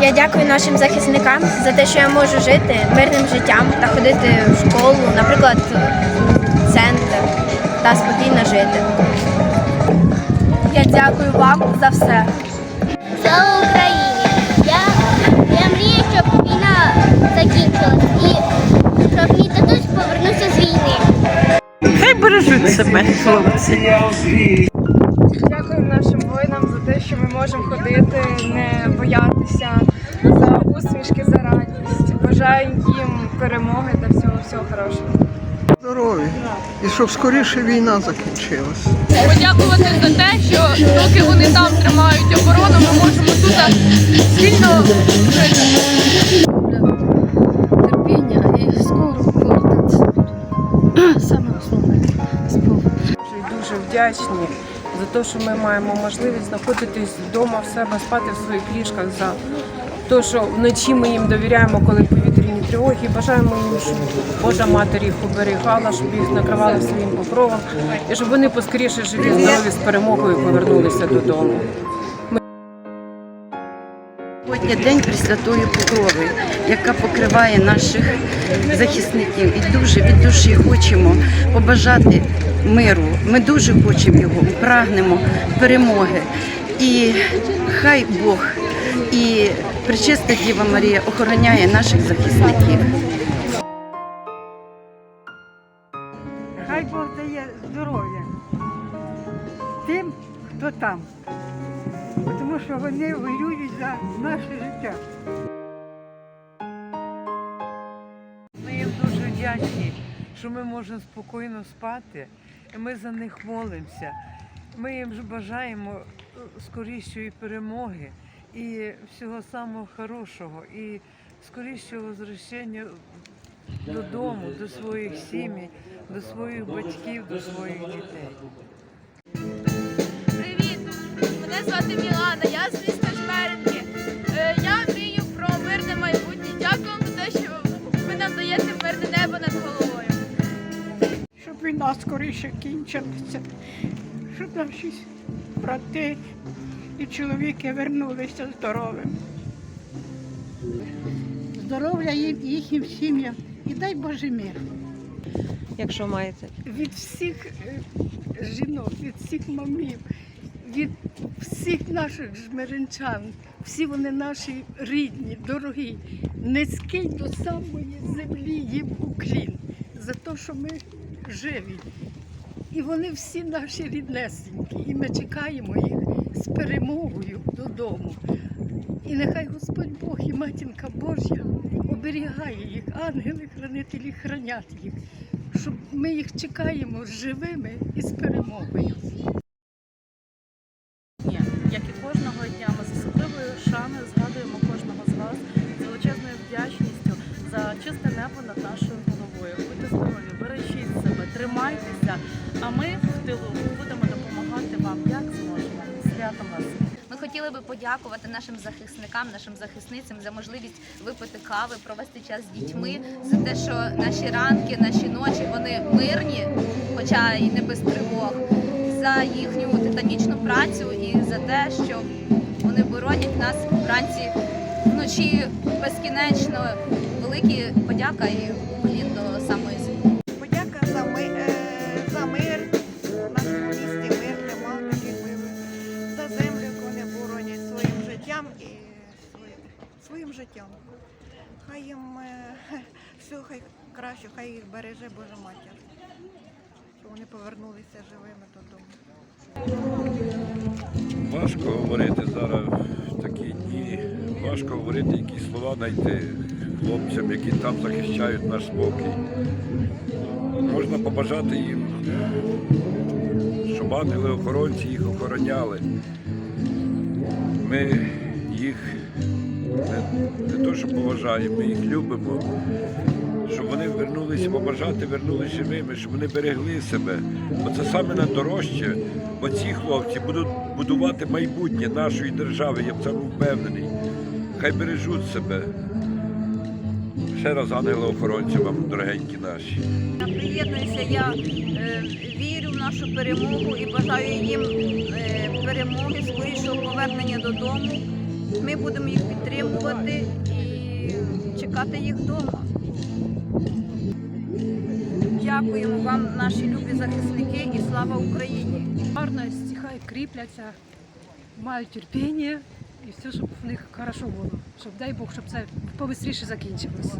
Я дякую нашим захисникам за те, що я можу жити мирним життям та ходити в школу, наприклад, в центр та спокійно жити. Я дякую вам за все. Слава Україні! Я, я мрію, щоб війна закінчилась і щоб мій татусь повернувся з війни. Хай бережуть себе, хлопці. Дякую нашим воїнам за те, що ми можемо ходити, не боятися, усмішки, за радість. Бажаю їм перемоги та всього всього хорошого. Здорові. І щоб скоріше війна закінчилась. подякувати за те, що доки вони там тримають оборону, ми можемо тут спільно жити. терпіння і скоро повертатися. Саме основне дуже вдячні за те, що ми маємо можливість знаходитись вдома в себе, спати в своїх ліжках за те, що вночі ми їм довіряємо, коли повітряні тривоги. Бажаємо їм, щоб Божа матір їх оберігала, щоб їх накривала своїм покровом, і щоб вони поскоріше живі, здорові з перемогою повернулися додому. Сьогодні день Пресвятої Покрови, яка покриває наших захисників. І дуже від душі хочемо побажати миру. Ми дуже хочемо його, прагнемо перемоги. І хай Бог і Пречиста Діва Марія охороняє наших захисників. Хай Бог дає здоров'я тим, хто там. Тому що вони воюють за наше життя. Ми їм дуже вдячні, що ми можемо спокійно спати, і ми за них молимося. Ми їм бажаємо е, скорішої перемоги і всього самого хорошого, і скорішого возвращення додому, до своїх сімей, до своїх батьків, до своїх дітей. Привіт! Мене звати Мілана, я з міста Жмеренки. Е, Я мрію про мирне майбутнє. Дякую вам за те, що ви нам даєте мирне небо над головою. Щоб війна скоріше кінчилася, щоб наші брати і чоловіки вернулися здоровими. Здоров'я їм, їхнім сім'ям і дай Боже мир. Якщо маєте. від всіх е, жінок, від всіх мамів, від всіх наших жмеринчан. Всі вони наші рідні, дорогі. Низький до самої землі їм уклін за те, що ми живі. І вони всі наші ріднесенькі. І ми чекаємо їх з перемогою додому. І нехай Господь Бог і матінка Божя оберігає їх, ангели-хранителі хранять їх, щоб ми їх чекаємо живими і з перемогою. Як і кожного дня, ми з особливою шаною Ми в тилу будемо допомагати вам як зможемо. Святом вас! Ми хотіли би подякувати нашим захисникам, нашим захисницям за можливість випити кави, провести час з дітьми, за те, що наші ранки, наші ночі вони мирні, хоча і не без тривог, за їхню титанічну працю і за те, що вони боронять нас вранці вночі безкінечно. Великі подяка і до самої все хай краще, хай їх береже Божа матір. Щоб вони повернулися живими додому. Важко говорити зараз в такі дні. Важко говорити, які слова знайти хлопцям, які там захищають наш спокій. Можна побажати їм, щоб ангели-охоронці їх охороняли. Ми їх не, не то, поважаємо, ми їх любимо. Щоб вони вернулися, побажати, вернулися живими, щоб вони берегли себе. Бо це саме найдорожче, бо ці хлопці будуть будувати майбутнє нашої держави, я в цьому впевнений. Хай бережуть себе. Ще раз ангели-охоронці вам, дорогенькі наші. Приєднуюся, я е, вірю в нашу перемогу і бажаю їм е, перемоги, скорішого повернення додому ми будемо їх підтримувати і чекати їх вдома. Дякуємо вам, наші любі захисники, і слава Україні! Гарно стихай кріпляться, мають терпіння і все, щоб в них хорошо було. Щоб дай Бог, щоб це побистріше закінчилося.